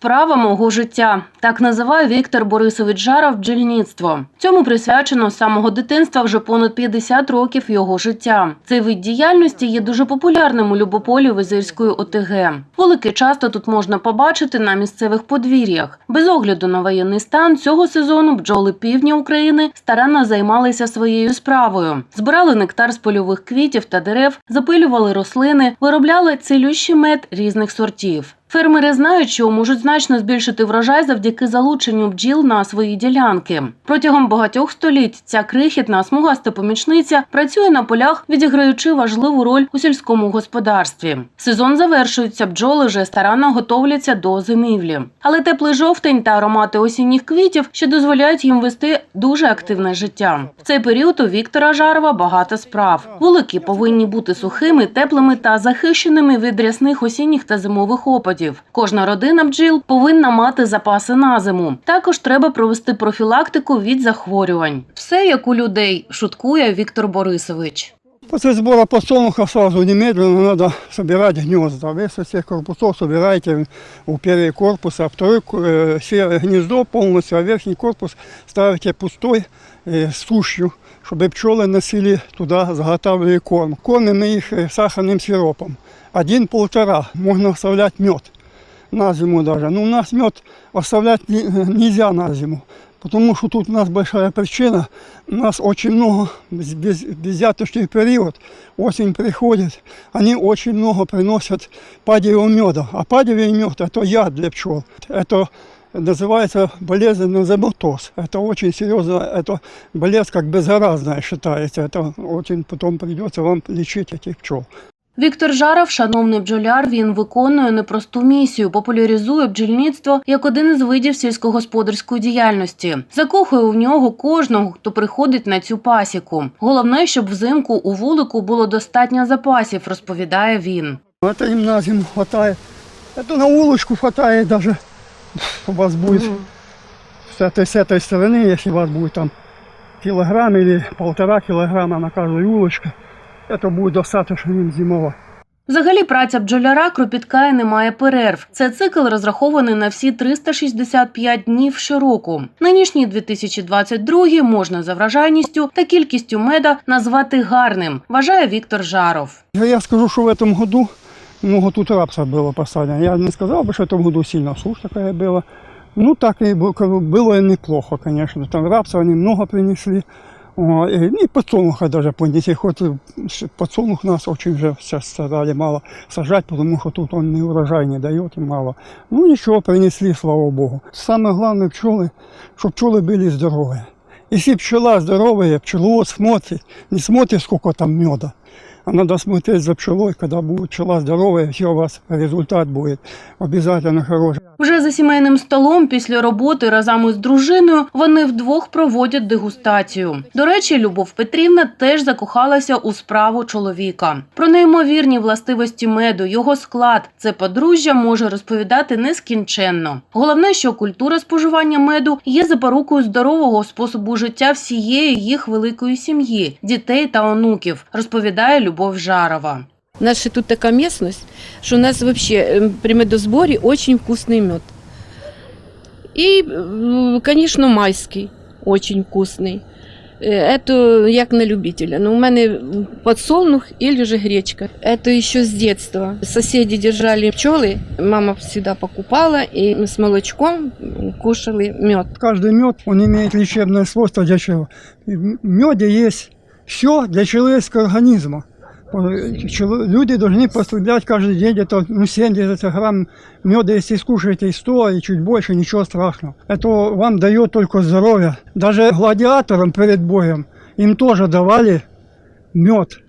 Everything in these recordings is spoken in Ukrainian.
Справа мого життя так називає Віктор Борисович Жаров бджільництво. Цьому присвячено з самого дитинства вже понад 50 років його життя. Цей вид діяльності є дуже популярним у Любополі Визирської ОТГ. Велике часто тут можна побачити на місцевих подвір'ях. Без огляду на воєнний стан цього сезону бджоли півдня України старанно займалися своєю справою. Збирали нектар з польових квітів та дерев, запилювали рослини, виробляли цілющий мед різних сортів. Фермери знають, що можуть значно збільшити врожай завдяки залученню бджіл на свої ділянки. Протягом багатьох століть ця крихітна смугаста помічниця працює на полях, відіграючи важливу роль у сільському господарстві. Сезон завершується, бджоли вже старанно готовляться до зимівлі. Але теплий жовтень та аромати осінніх квітів ще дозволяють їм вести дуже активне життя. В цей період у Віктора Жарова багато справ. Вулики повинні бути сухими, теплими та захищеними від рясних осінніх та зимових опадів. Кожна родина бджіл повинна мати запаси на зиму. Також треба провести профілактику від захворювань. Все як у людей, шуткує Віктор Борисович. После сбора подсолнуха сразу немедленно надо собирать гнезда. Вы со всех корпусов собираете у первый корпус, а второй э, все гнездо полностью, а верхний корпус ставите пустой э, с сушью, чтобы пчелы носили туда заготавливали корм. Кормим мы их э, сахарным сиропом. Один-полтора. Можно оставлять мед на зиму даже. Но у нас мед оставлять не- нельзя на зиму. Потому что тут у нас большая причина. У нас очень много, без, без, безъяточный период, осень приходит, они очень много приносят падевого меда. А падевый мед – это яд для пчел. Это называется болезнь заболтоз. Это очень серьезно, это болезнь как беззаразная считается. Это очень потом придется вам лечить этих пчел. Віктор Жаров, шановний бджоляр, він виконує непросту місію, популяризує бджільництво як один із видів сільськогосподарської діяльності. Закохує в нього кожного, хто приходить на цю пасіку. Головне, щоб взимку у вулику було достатньо запасів, розповідає він. Это им на зиму хватает. Это на улочку хватает даже. У вас будет с, этой, с этой стороны, если у вас будет там килограмм или полтора килограмма на каждую улочку, это будет достаточно им зимово. Взагалі, праця бджоляра кропітка і не має перерв. Це цикл розрахований на всі 365 днів щороку. Нинішній 2022 можна за вражайністю та кількістю меда назвати гарним, вважає Віктор Жаров. Я скажу, что в этом году много тут рапса было посадено. Я не сказал бы, что в этом году сильно сушь такая была. Ну, так и бу- как бы было и неплохо, конечно. Там рапса они много принесли. О, И, и подсолнуха даже понесли. Хоть и с- подсолнух нас очень же сейчас стали мало сажать, потому что тут он не урожай не дает и мало. Ну, ничего, принесли, слава богу. Самое главное пчелы, чтобы пчелы были здоровые. Если пчела здоровая, пчеловод смотрит, не смотрит, сколько там меда, а надо смотреть за пчелой, когда будет пчела здоровая, все у вас результат будет обязательно хороший. Сімейним столом після роботи разом із дружиною вони вдвох проводять дегустацію. До речі, Любов Петрівна теж закохалася у справу чоловіка. Про неймовірні властивості меду, його склад це подружжя може розповідати нескінченно. Головне, що культура споживання меду є запорукою здорового способу життя всієї їх великої сім'ї, дітей та онуків, розповідає Любов Жарова. Наша тут такая местность, что у нас вообще при медосборе очень вкусный мед. И, э, конечно, майский очень вкусный. Э, Это як на любителя. Но у мене подсолнух или же гречка. Это еще с детства. Соседи держали пчелы, мама всегда покупала, и мы с молочком кушали мед. Каждый мед, он имеет лечебное свойство для чего? И В меде есть все для человеческого организма. Э, Люди должны потреблять каждый день где-то ну, 70 грамм меда, если скушаете и 100, и чуть больше, ничего страшного. Это вам дает только здоровье. Даже гладиаторам перед боем им тоже давали мед,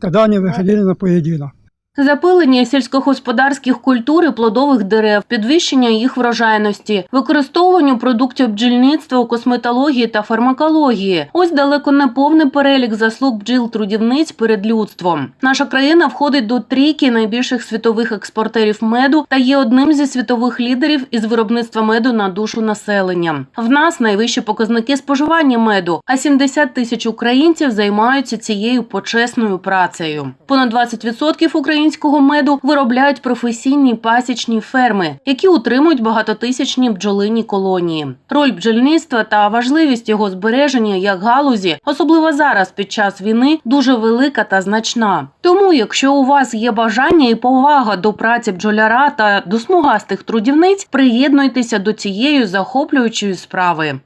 когда они выходили на поединок. Запилення сільськогосподарських культур і плодових дерев, підвищення їх врожайності, використовуванню продуктів бджільництва косметології та фармакології. Ось далеко не повний перелік заслуг бджіл-трудівниць перед людством. Наша країна входить до трійки найбільших світових експортерів меду та є одним зі світових лідерів із виробництва меду на душу населення. В нас найвищі показники споживання меду, а 70 тисяч українців займаються цією почесною працею. Понад 20% українців українського меду виробляють професійні пасічні ферми, які утримують багатотисячні бджолині колонії. Роль бджільництва та важливість його збереження як галузі, особливо зараз під час війни, дуже велика та значна. Тому, якщо у вас є бажання і повага до праці бджоляра та до смугастих трудівниць, приєднуйтеся до цієї захоплюючої справи.